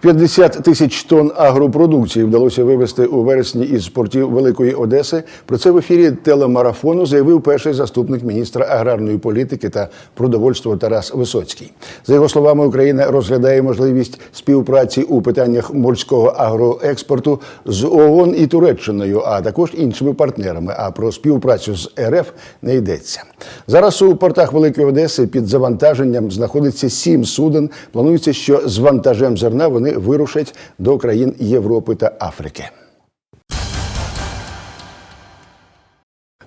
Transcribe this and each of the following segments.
50 тисяч тонн агропродукції вдалося вивезти у вересні із портів Великої Одеси. Про це в ефірі телемарафону заявив перший заступник міністра аграрної політики та продовольства Тарас Висоцький. За його словами, Україна розглядає можливість співпраці у питаннях морського агроекспорту з ООН і Туреччиною, а також іншими партнерами. А про співпрацю з РФ не йдеться. Зараз у портах Великої Одеси під завантаженням знаходиться сім суден. Планується, що з вантажем зерна вони вирушать до країн Європи та Африки.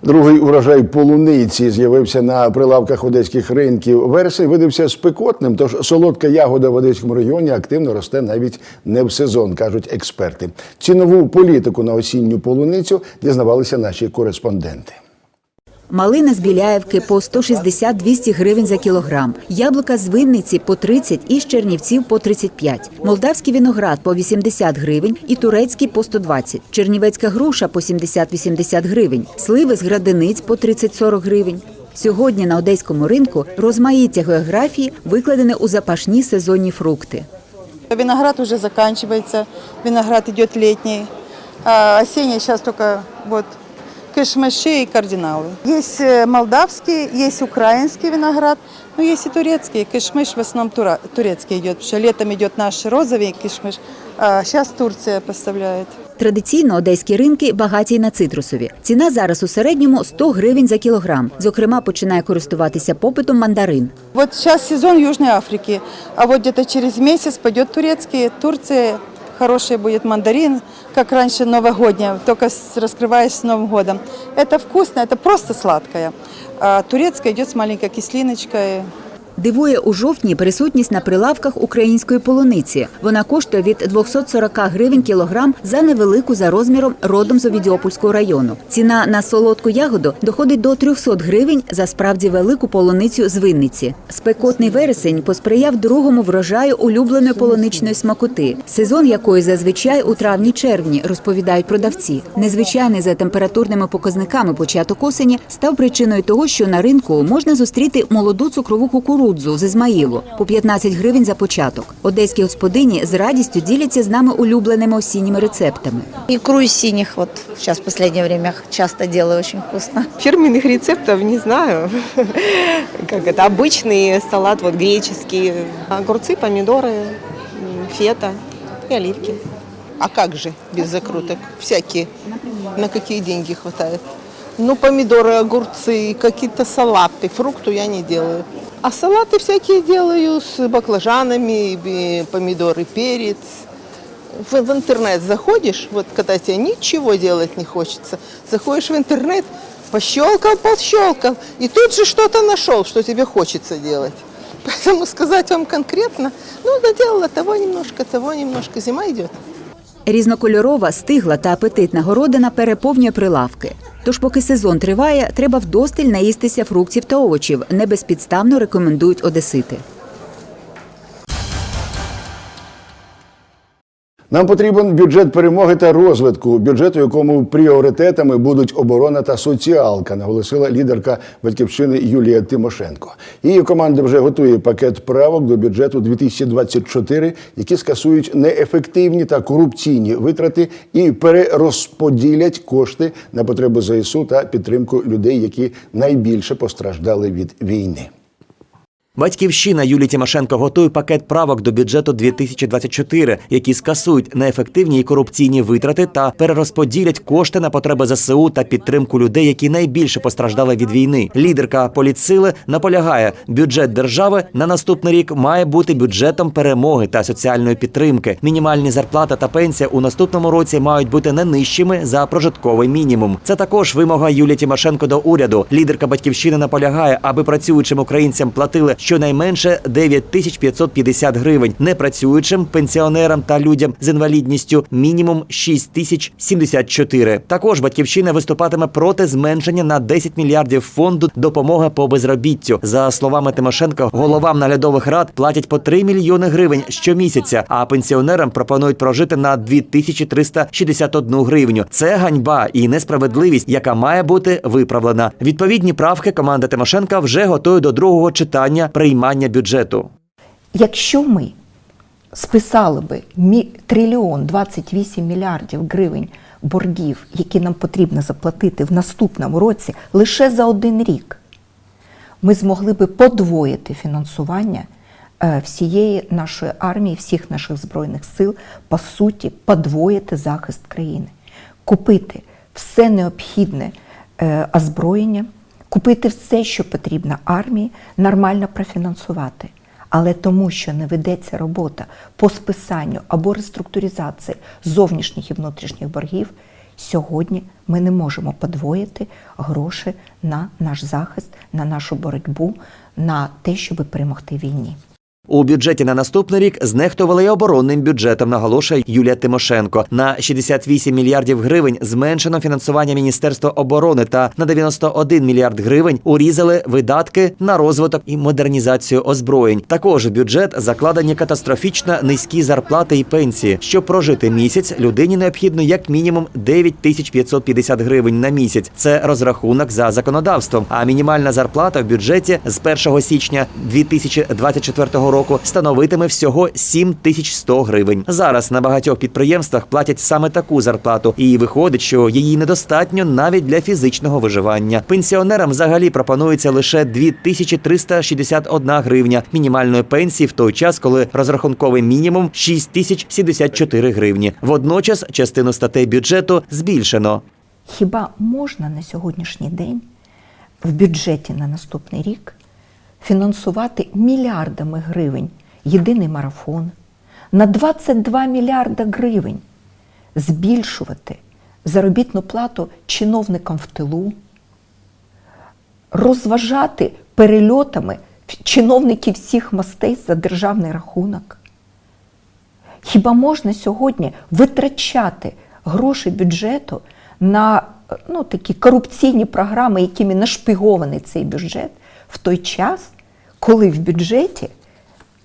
Другий урожай полуниці з'явився на прилавках одеських ринків. Вересень видався спекотним, тож солодка ягода в одеському регіоні активно росте навіть не в сезон, кажуть експерти. Цінову політику на осінню полуницю дізнавалися наші кореспонденти. Малина з Біляєвки по 160-200 гривень за кілограм, яблука з Винниці по 30 і з Чернівців по 35, молдавський виноград по 80 гривень і турецький по 120, чернівецька груша по 70-80 гривень, сливи з градиниць по 30-40 гривень. Сьогодні на одеському ринку розмаїття географії викладене у запашні сезонні фрукти. Виноград уже заканчивается, виноград идет летний, а осенний сейчас только вот кишмыши и кардиналы. Есть э, молдавский, есть украинский виноград, но есть и турецкий. Кишмыш в основном тура- турецкий идет, потому что летом идет наш розовый кишмыш, а сейчас Турция поставляет. Традиційно одеські ринки багаті й на цитрусові. Ціна зараз у середньому 100 гривень за кілограм. Зокрема, починає користуватися попитом мандарин. Вот сейчас сезон Южной Африки, а вот где-то через месяц пойдет турецкий, Турция хороший будет мандарин, как раньше новогодняя, только с- раскрываясь с Новым годом. Это вкусно, это просто сладкое. А турецкая идет с маленькой кислиночкой. Дивує у жовтні присутність на прилавках української полуниці. Вона коштує від 240 гривень кілограм за невелику за розміром родом з Овідіопольського району. Ціна на солодку ягоду доходить до 300 гривень за справді велику полуницю з Винниці. Спекотний вересень посприяв другому врожаю улюбленої полуничної смакоти, сезон якої зазвичай у травні-червні, розповідають продавці. Незвичайний за температурними показниками початок осені став причиною того, що на ринку можна зустріти молоду цукрову кукурудзу з Ізмаїлу по 15 гривень за початок. Одеські господині з радістю діляться з нами улюбленими осінніми рецептами. Икру из синих вот сейчас в последнее время часто делаю очень вкусно. Фирменных рецептов не знаю. Как это обычный салат, вот греческий. Огурцы, помидоры, м, фета и оливки. А как же без закруток? Всякие. На какие деньги хватает? Ну, помидоры, огурцы, какие-то салаты. Фрукту я не делаю. А салаты всякие делаю с баклажанами, и помидоры, перец. В, в интернет заходишь, вот когда тебе ничего делать не хочется, заходишь в интернет, пощелкал, пощелкал, и тут же что-то нашел, что тебе хочется делать. Поэтому сказать вам конкретно, ну, доделала того немножко, того немножко, зима идет. Різнокольорова, стигла та апетитна городина переповнює прилавки. Тож, поки сезон триває, треба вдосталь наїстися фруктів та овочів. Не безпідставно рекомендують одесити. Нам потрібен бюджет перемоги та розвитку, бюджет, у якому пріоритетами будуть оборона та соціалка, наголосила лідерка батьківщини Юлія Тимошенко. Її команда вже готує пакет правок до бюджету 2024, які скасують неефективні та корупційні витрати і перерозподілять кошти на потреби ЗСУ та підтримку людей, які найбільше постраждали від війни. Батьківщина Юлії Тимошенко готує пакет правок до бюджету 2024, які скасують неефективні і корупційні витрати та перерозподілять кошти на потреби ЗСУ та підтримку людей, які найбільше постраждали від війни. Лідерка політсили наполягає, бюджет держави на наступний рік має бути бюджетом перемоги та соціальної підтримки. Мінімальні зарплата та пенсія у наступному році мають бути не нижчими за прожитковий мінімум. Це також вимога Юлії Тимошенко до уряду. Лідерка батьківщини наполягає, аби працюючим українцям платили щонайменше 9550 гривень, непрацюючим пенсіонерам та людям з інвалідністю мінімум 6074. Також батьківщина виступатиме проти зменшення на 10 мільярдів фонду допомоги по безробіттю. За словами Тимошенко, головам наглядових рад платять по 3 мільйони гривень щомісяця, а пенсіонерам пропонують прожити на 2361 гривню. Це ганьба і несправедливість, яка має бути виправлена. Відповідні правки команда Тимошенка вже готує до другого читання приймання бюджету. Якщо ми списали би мі- трильйон 28 мільярдів гривень боргів, які нам потрібно заплатити в наступному році лише за один рік, ми змогли би подвоїти фінансування е, всієї нашої армії, всіх наших збройних сил, по суті, подвоїти захист країни, купити все необхідне е, озброєння, купити все, що потрібно армії, нормально профінансувати. Але тому, що не ведеться робота по списанню або реструктуризації зовнішніх і внутрішніх боргів, сьогодні ми не можемо подвоїти гроші на наш захист, на нашу боротьбу, на те, щоб перемогти війні. У бюджеті на наступний рік знехтували й оборонним бюджетом, наголошує Юлія Тимошенко. На 68 мільярдів гривень зменшено фінансування Міністерства оборони та на 91 мільярд гривень урізали видатки на розвиток і модернізацію озброєнь. Також в бюджет закладені катастрофічно низькі зарплати і пенсії. Щоб прожити місяць, людині необхідно як мінімум 9 тисяч 550 гривень на місяць. Це розрахунок за законодавством. А мінімальна зарплата в бюджеті з 1 січня 2024 року становитиме всього 7100 гривень. Зараз на багатьох підприємствах платять саме таку зарплату, і виходить, що її недостатньо навіть для фізичного виживання. Пенсіонерам взагалі пропонується лише 2361 гривня мінімальної пенсії в той час, коли розрахунковий мінімум 6074 гривні. Водночас частину статей бюджету збільшено. Хіба можна на сьогоднішній день в бюджеті на наступний рік фінансувати мільярдами гривень. Єдиний марафон, на 22 мільярда гривень. Збільшувати заробітну плату чиновникам в тилу, розважати перельотами чиновників всіх мастей за державний рахунок? Хіба можна сьогодні витрачати гроші бюджету на ну, такі корупційні програми, якими нашпигований цей бюджет, в той час, коли в бюджеті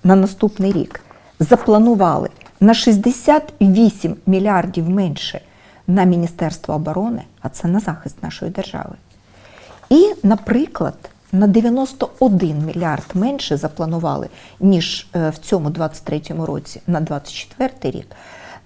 на наступний рік запланували на 68 мільярдів менше на Міністерство оборони, а це на захист нашої держави. І, наприклад, на 91 мільярд менше запланували, ніж е, в цьому 23-му році, на 24 рік,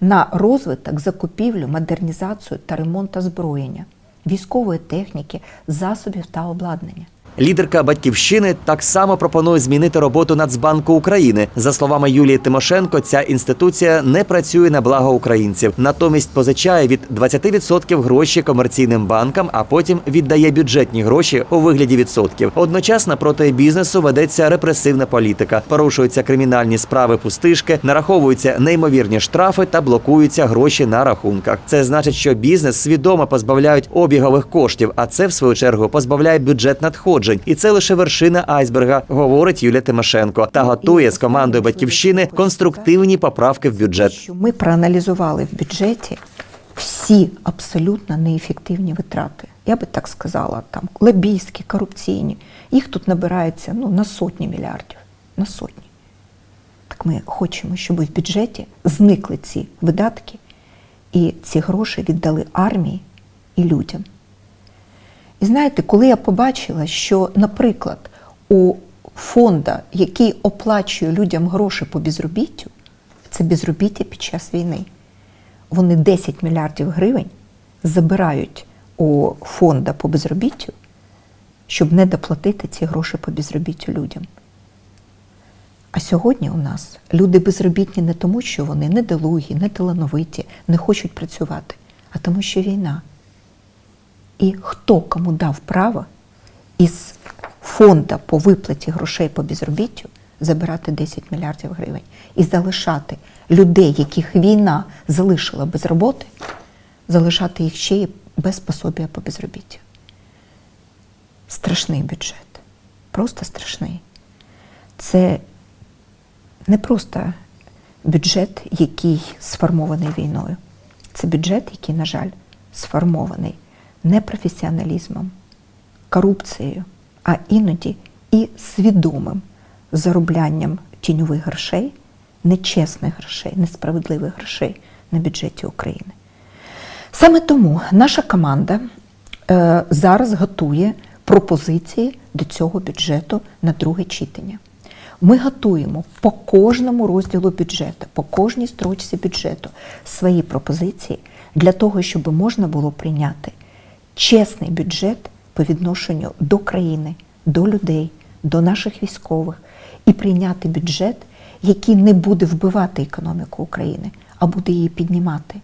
на розвиток, закупівлю, модернізацію та ремонт озброєння, військової техніки, засобів та обладнання. Лідерка батьківщини так само пропонує змінити роботу Нацбанку України. За словами Юлії Тимошенко, ця інституція не працює на благо українців, натомість позичає від 20% гроші комерційним банкам, а потім віддає бюджетні гроші у вигляді відсотків. Одночасно проти бізнесу ведеться репресивна політика, порушуються кримінальні справи пустишки, нараховуються неймовірні штрафи та блокуються гроші на рахунках. Це значить, що бізнес свідомо позбавляють обігових коштів, а це в свою чергу позбавляє бюджет надходжень. І це лише вершина айсберга, говорить Юлія Тимошенко, та готує з командою батьківщини конструктивні поправки в бюджет. Ми проаналізували в бюджеті всі абсолютно неефективні витрати. Я би так сказала, там лобійські, корупційні. Їх тут набирається ну, на сотні мільярдів. На сотні. Так ми хочемо, щоб в бюджеті зникли ці видатки і ці гроші віддали армії і людям. І знаєте, коли я побачила, що, наприклад, у фонда, який оплачує людям гроші по безробіттю, це безробіття під час війни, вони 10 мільярдів гривень забирають у фонда по безробіттю, щоб не доплатити ці гроші по безробіттю людям. А сьогодні у нас люди безробітні не тому, що вони недолугі, не талановиті, не хочуть працювати, а тому, що війна. І хто кому дав право із фонда по виплаті грошей по безробіттю забирати 10 мільярдів гривень і залишати людей, яких війна залишила без роботи, залишати їх ще й без пособія по безробіттю. Страшний бюджет. Просто страшний. це не просто бюджет, який сформований війною. Це бюджет, який, на жаль, сформований непрофесіоналізмом, корупцією, а іноді і свідомим зароблянням тіньових грошей, нечесних грошей, несправедливих грошей на бюджеті України. Саме тому наша команда е, зараз готує пропозиції до цього бюджету на друге читання. Ми готуємо по кожному розділу бюджету, по кожній строчці бюджету свої пропозиції для того, щоб можна було прийняти чесний бюджет по відношенню до країни, до людей, до наших військових і прийняти бюджет, який не буде вбивати економіку України, а буде її піднімати.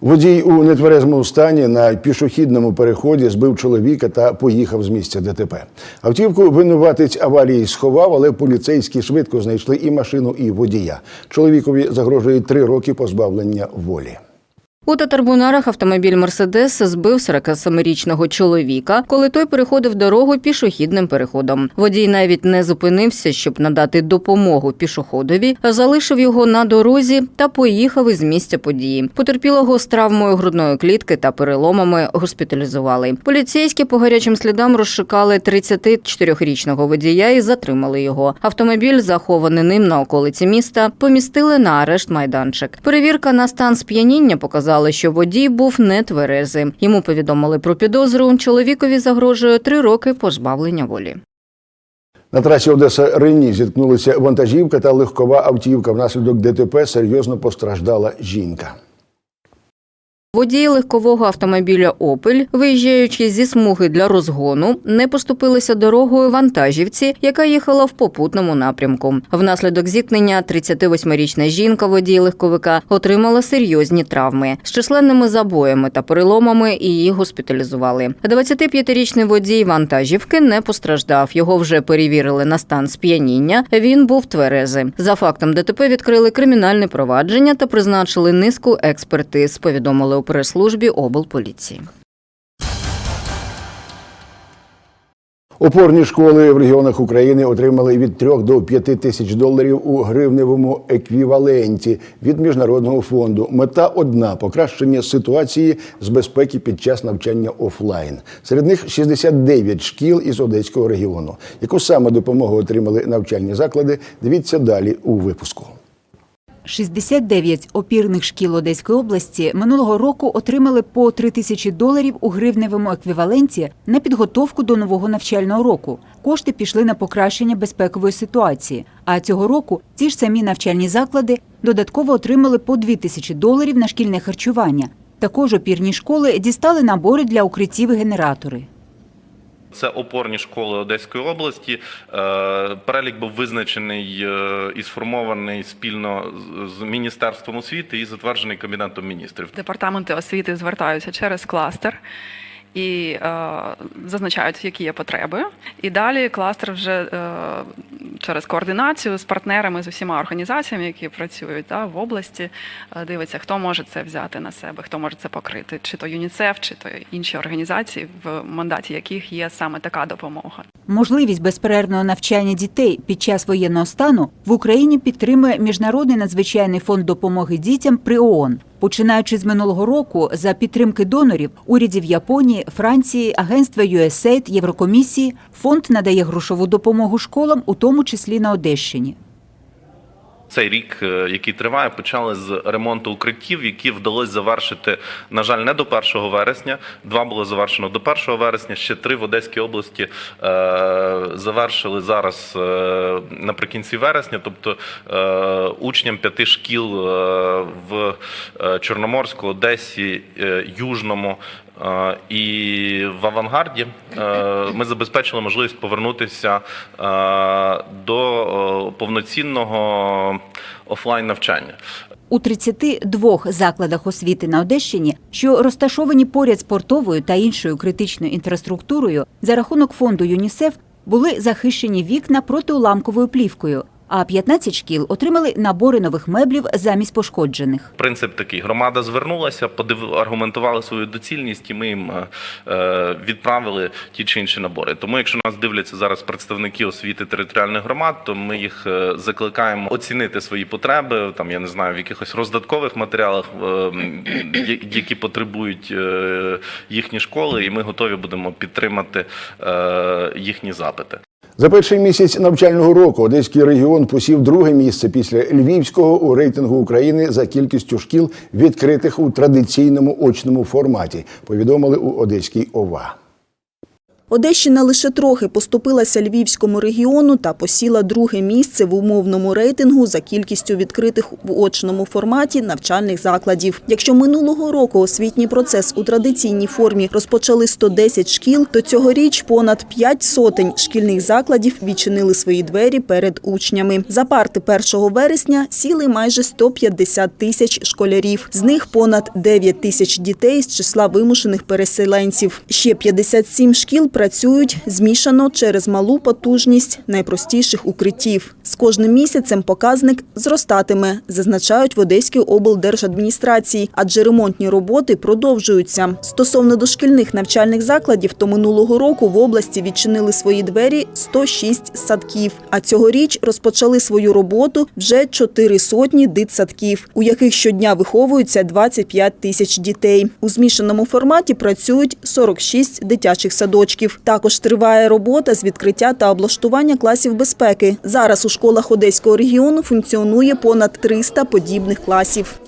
Водій у нетверезому стані на пішохідному переході збив чоловіка та поїхав з місця ДТП. Автівку винуватець аварії сховав, але поліцейські швидко знайшли і машину, і водія. Чоловікові загрожує три роки позбавлення волі. У Татарбунарах автомобіль Мерседес збив 47-річного чоловіка, коли той переходив дорогу пішохідним переходом. Водій навіть не зупинився, щоб надати допомогу пішоходові, залишив його на дорозі та поїхав із місця події. Потерпілого з травмою грудної клітки та переломами госпіталізували. Поліцейські по гарячим слідам розшукали 34-річного водія і затримали його. Автомобіль, захований ним на околиці міста, помістили на арешт майданчик. Перевірка на стан сп'яніння показала, що водій був не тверезий. Йому повідомили про підозру. Чоловікові загрожує три роки позбавлення волі. На трасі Одеса Рені зіткнулися вантажівка та легкова автівка. Внаслідок ДТП серйозно постраждала жінка. Водії легкового автомобіля Опель, виїжджаючи зі смуги для розгону, не поступилися дорогою вантажівці, яка їхала в попутному напрямку. Внаслідок зіткнення 38-річна жінка водій легковика отримала серйозні травми з численними забоями та переломами. Її госпіталізували. 25-річний водій вантажівки не постраждав. Його вже перевірили на стан сп'яніння. Він був тверезий. За фактом ДТП відкрили кримінальне провадження та призначили низку експертиз. Повідомили у прес-службі облполіції. Опорні школи в регіонах України отримали від 3 до 5 тисяч доларів у гривневому еквіваленті від міжнародного фонду. Мета одна покращення ситуації з безпеки під час навчання офлайн. Серед них 69 шкіл із Одеського регіону. Яку саме допомогу отримали навчальні заклади? Дивіться далі у випуску. 69 опірних шкіл Одеської області минулого року отримали по 3 тисячі доларів у гривневому еквіваленті на підготовку до нового навчального року. Кошти пішли на покращення безпекової ситуації. А цього року ці ж самі навчальні заклади додатково отримали по 2 тисячі доларів на шкільне харчування. Також опірні школи дістали набори для укриттів і генератори. Це опорні школи Одеської області. Е, Перелік був визначений е, і сформований спільно з- з Міністерством освіти і затверджений Кабінетом міністрів. Департаменти освіти звертаються через кластер і е, зазначають, які є потреби. І далі кластер вже е, через координацію з партнерами з усіма організаціями, які працюють да, в області, е, дивиться, хто може це взяти на себе, хто може це покрити, чи то ЮНІЦЕФ, чи то інші організації, в мандаті яких є саме така допомога. Можливість безперервного навчання дітей під час воєнного стану в Україні підтримує Міжнародний надзвичайний фонд допомоги дітям при ООН. Починаючи з минулого року, за підтримки донорів, урядів Японії, Франції, агентства USAID, Єврокомісії, фонд надає грошову допомогу школам, у тому числі на Одещині. Цей рік, е, який триває, почали з ремонту укриттів, які вдалося завершити, на жаль, не до 1 вересня. Два було завершено до 1 вересня. Ще три в Одеській області е, завершили зараз е, наприкінці вересня. Тобто учням п'яти шкіл в Чорноморську, Одесі, Южному. І в авангарді е, ми забезпечили можливість повернутися е, до е, повноцінного офлайн навчання. У 32 закладах освіти на Одещині, що розташовані поряд з портовою та іншою критичною інфраструктурою, за рахунок фонду ЮНІСЕФ були захищені вікна протиуламковою плівкою. А 15 шкіл отримали набори нових меблів замість пошкоджених. Принцип такий: громада звернулася, подив... аргументували свою доцільність, і ми їм е, е, відправили ті чи інші набори. Тому, якщо нас дивляться зараз представники освіти територіальних громад, то ми їх е, закликаємо оцінити свої потреби. Там я не знаю, в якихось роздаткових матеріалах, які потребують їхні школи, і ми готові будемо підтримати їхні запити. За перший місяць навчального року Одеський регіон посів друге місце після Львівського у рейтингу України за кількістю шкіл, відкритих у традиційному очному форматі. Повідомили у Одеській ОВА. Одещина лише трохи поступилася львівському регіону та посіла друге місце в умовному рейтингу за кількістю відкритих в очному форматі навчальних закладів. Якщо минулого року освітній процес у традиційній формі розпочали 110 шкіл, то цьогоріч понад 5 сотень шкільних закладів відчинили свої двері перед учнями. За парти 1 вересня сіли майже 150 тисяч школярів. З них понад 9 тисяч дітей з числа вимушених переселенців. Ще 57 шкіл працюють змішано через малу потужність найпростіших укриттів. З кожним місяцем показник зростатиме, зазначають в Одеській облдержадміністрації, адже ремонтні роботи продовжуються. Стосовно дошкільних навчальних закладів, то минулого року в області відчинили свої двері 106 садків, а цьогоріч розпочали свою роботу вже чотири сотні дитсадків, у яких щодня виховуються 25 тисяч дітей. У змішаному форматі працюють 46 дитячих садочків. Також триває робота з відкриття та облаштування класів безпеки. Зараз у школах Одеського регіону функціонує понад 300 подібних класів.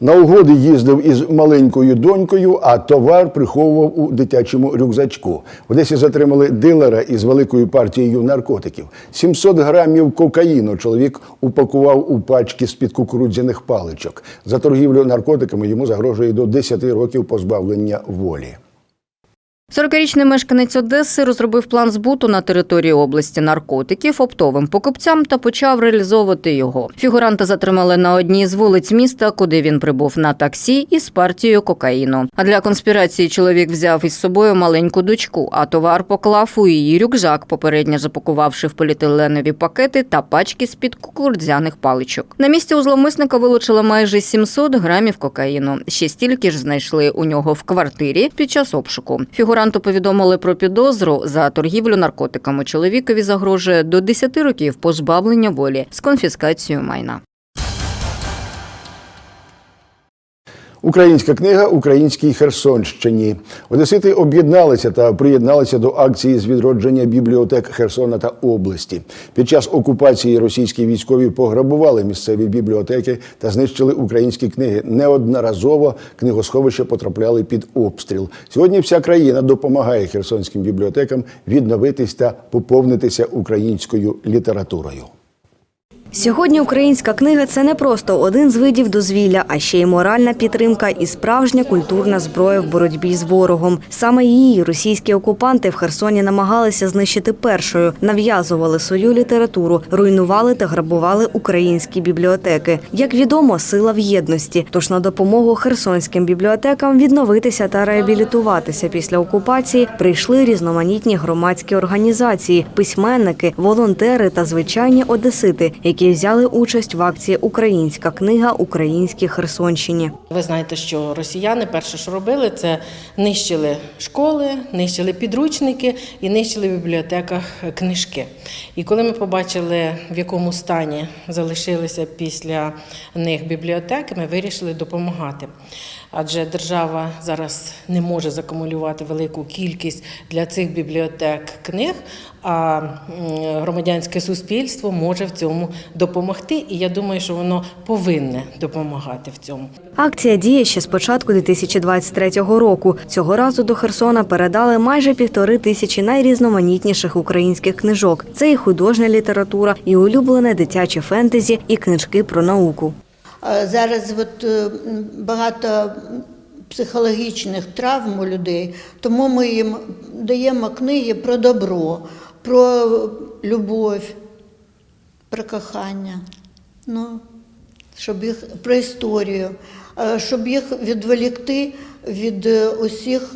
На угоди їздив із маленькою донькою, а товар приховував у дитячому рюкзачку. В Одесі затримали дилера із великою партією наркотиків. 700 грамів кокаїну чоловік упакував у пачки з-під кукурудзяних паличок. За торгівлю наркотиками йому загрожує до 10 років позбавлення волі. 40-річний мешканець Одеси розробив план збуту на території області наркотиків оптовим покупцям та почав реалізовувати його. Фігуранта затримали на одній з вулиць міста, куди він прибув на таксі із партією кокаїну. А для конспірації чоловік взяв із собою маленьку дочку, а товар поклав у її рюкзак, попередньо запакувавши в поліетиленові пакети та пачки з під кукурудзяних паличок. На місці у зловмисника вилучили майже 700 грамів кокаїну. Ще стільки ж знайшли у нього в квартирі під час обшуку. Фігуранту повідомили про підозру за торгівлю наркотиками. Чоловікові загрожує до 10 років позбавлення волі з конфіскацією майна. Українська книга Українській Херсонщині. Одесити об'єдналися та приєдналися до акції з відродження бібліотек Херсона та області. Під час окупації російські військові пограбували місцеві бібліотеки та знищили українські книги. Неодноразово книгосховища потрапляли під обстріл. Сьогодні вся країна допомагає херсонським бібліотекам відновитись та поповнитися українською літературою. Сьогодні українська книга це не просто один з видів дозвілля, а ще й моральна підтримка і справжня культурна зброя в боротьбі з ворогом. Саме її російські окупанти в Херсоні намагалися знищити першою, нав'язували свою літературу, руйнували та грабували українські бібліотеки. Як відомо, сила в єдності. Тож на допомогу херсонським бібліотекам відновитися та реабілітуватися після окупації прийшли різноманітні громадські організації, письменники, волонтери та звичайні одесити, які взяли участь в акції Українська книга Українській Херсонщині. Ви знаєте, що росіяни перше, що робили, це нищили школи, нищили підручники і нищили в бібліотеках книжки. І коли ми побачили, в якому стані залишилися після них бібліотеки, ми вирішили допомагати. Адже держава зараз не може закумулювати велику кількість для цих бібліотек книг, а громадянське суспільство може в цьому допомогти. І я думаю, що воно повинне допомагати в цьому. Акція діє ще з початку 2023 року. Цього разу до Херсона передали майже півтори тисячі найрізноманітніших українських книжок. Це і художня література, і улюблене дитяче фентезі, і книжки про науку. Зараз от, е, багато психологічних травм у людей, тому ми їм даємо книги про добро, про любов, про кохання, ну, щоб їх про історію, е, щоб їх відволікти від е, усіх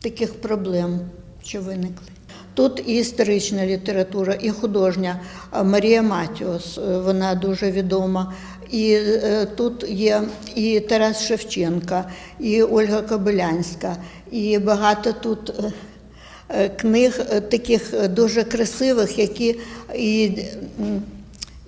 таких проблем, що виникли. Тут і історична література, і художня. Марія Матіос, вона дуже відома. І е, тут є і Тарас Шевченка, і Ольга Кобилянська, і багато тут е, е, книг таких дуже красивих, які і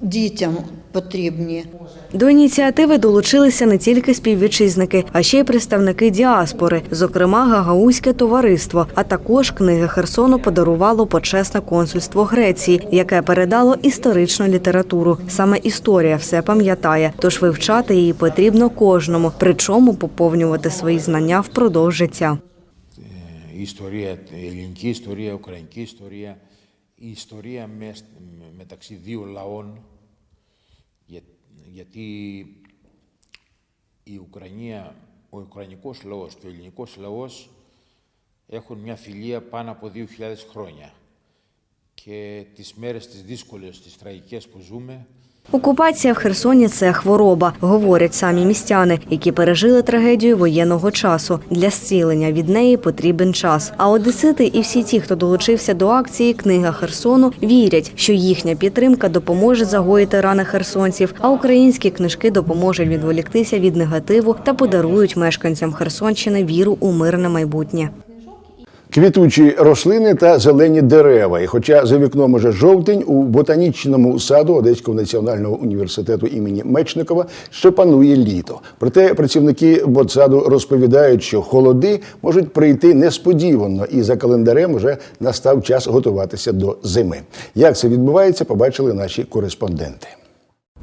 дітям потрібні. До ініціативи долучилися не тільки співвітчизники, а ще й представники діаспори, зокрема Гагаузьке товариство. А також книги Херсону подарувало почесне консульство Греції, яке передало історичну літературу. Саме історія все пам'ятає, тож вивчати її потрібно кожному, причому поповнювати свої знання впродовж життя. Історія історія, українська історія, історія між, між, між, між, між, між, між, між, γιατί η Ουκρανία, ο Ουκρανικός λαός και ο ελληνικός λαός έχουν μια φιλία πάνω από 2.000 χρόνια. Και τις μέρες τις δύσκολες, τις τραγικές που ζούμε, Окупація в Херсоні це хвороба, говорять самі містяни, які пережили трагедію воєнного часу. Для зцілення від неї потрібен час. А одесити і всі ті, хто долучився до акції Книга Херсону, вірять, що їхня підтримка допоможе загоїти рани херсонців, а українські книжки допоможуть відволіктися від негативу та подарують мешканцям Херсонщини віру у мирне майбутнє. Квітучі рослини та зелені дерева. І хоча за вікном уже жовтень, у ботанічному саду Одеського національного університету імені Мечникова ще панує літо. Проте працівники ботсаду розповідають, що холоди можуть прийти несподівано, і за календарем вже настав час готуватися до зими. Як це відбувається, побачили наші кореспонденти.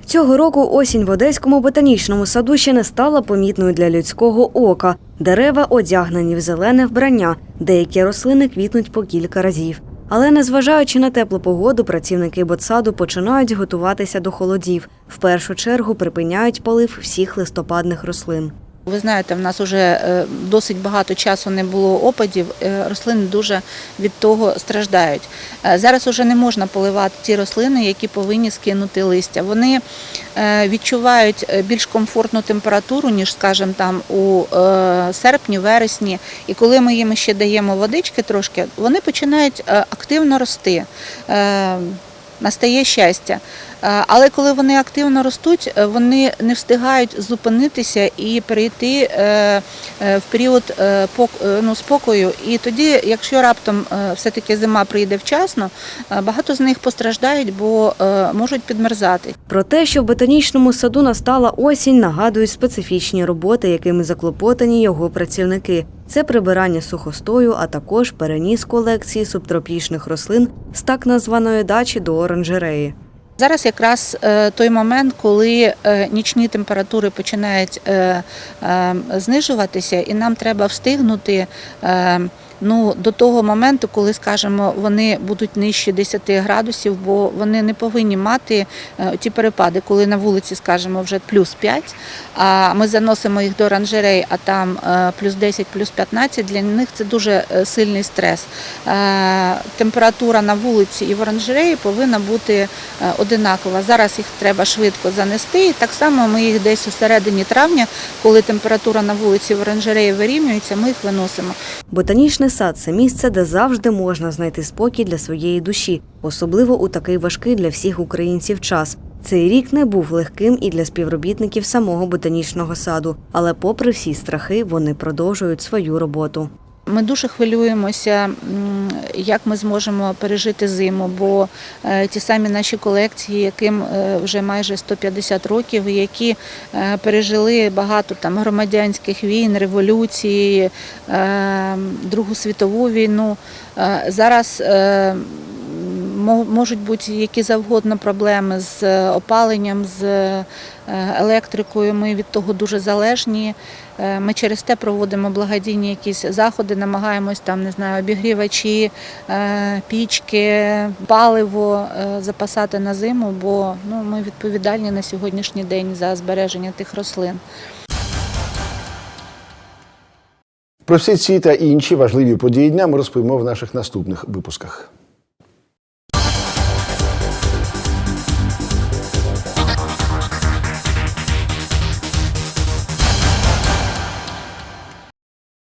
Цього року осінь в Одеському ботанічному саду ще не стала помітною для людського ока. Дерева одягнені в зелене вбрання, деякі рослини квітнуть по кілька разів. Але незважаючи на теплу погоду, працівники ботсаду починають готуватися до холодів. В першу чергу припиняють полив всіх листопадних рослин. Ви знаєте, в нас вже досить багато часу не було опадів. е, Рослини дуже від того страждають. Е, Зараз вже не можна поливати ті рослини, які повинні скинути листя. Вони е, відчувають е, більш комфортну температуру, ніж, скажімо, там у е, серпні, вересні. І коли ми їм ще даємо водички трошки, вони починають е, активно рости. Е, Настає щастя. Е, Але коли вони активно ростуть, е, вони не встигають зупинитися і перейти е, в період ну, спокою. І тоді, якщо раптом все-таки зима прийде вчасно, багато з них постраждають, бо можуть підмерзати. Про те, що в ботанічному саду настала осінь, нагадують специфічні роботи, якими заклопотані його працівники. Це прибирання сухостою, а також переніс колекції субтропічних рослин з так названої дачі до оранжереї. Зараз якраз е, той момент, коли е, нічні температури починають е, знижуватися, і нам треба встигнути. Ну, до того моменту, коли, скажімо, вони будуть нижче 10 градусів, бо вони не повинні мати е, ті перепади, коли на вулиці, скажімо, вже плюс 5, а ми заносимо їх до оранжерей, а там е, плюс 10, плюс 15, для них це дуже е, сильний стрес. Температура на вулиці і в оранжереї повинна бути одинакова. Зараз їх треба швидко занести. І так само ми їх десь у середині травня, коли температура на вулиці в оранжереї вирівнюється, ми їх виносимо. Ботанічний сад це місце, де завжди можна знайти спокій для своєї душі, особливо у такий важкий для всіх українців час. Цей рік не був легким і для співробітників самого ботанічного саду, але, попри всі страхи, вони продовжують свою роботу. Ми дуже хвилюємося, як ми зможемо пережити зиму, бо е, ті самі наші колекції, яким е, вже майже 150 років, які е, пережили багато там громадянських війн, революції, Другу світову війну. Зараз можуть бути які завгодно проблеми з е, опаленням, з е, електрикою. Ми від того дуже залежні. Е, Ми через те проводимо благодійні якісь заходи, намагаємось там, не знаю, обігрівачі, пічки, паливо запасати на зиму, бо ну, ми відповідальні на сьогоднішній день за збереження тих рослин. Про всі ці та інші важливі події дня ми розповімо в наших наступних випусках.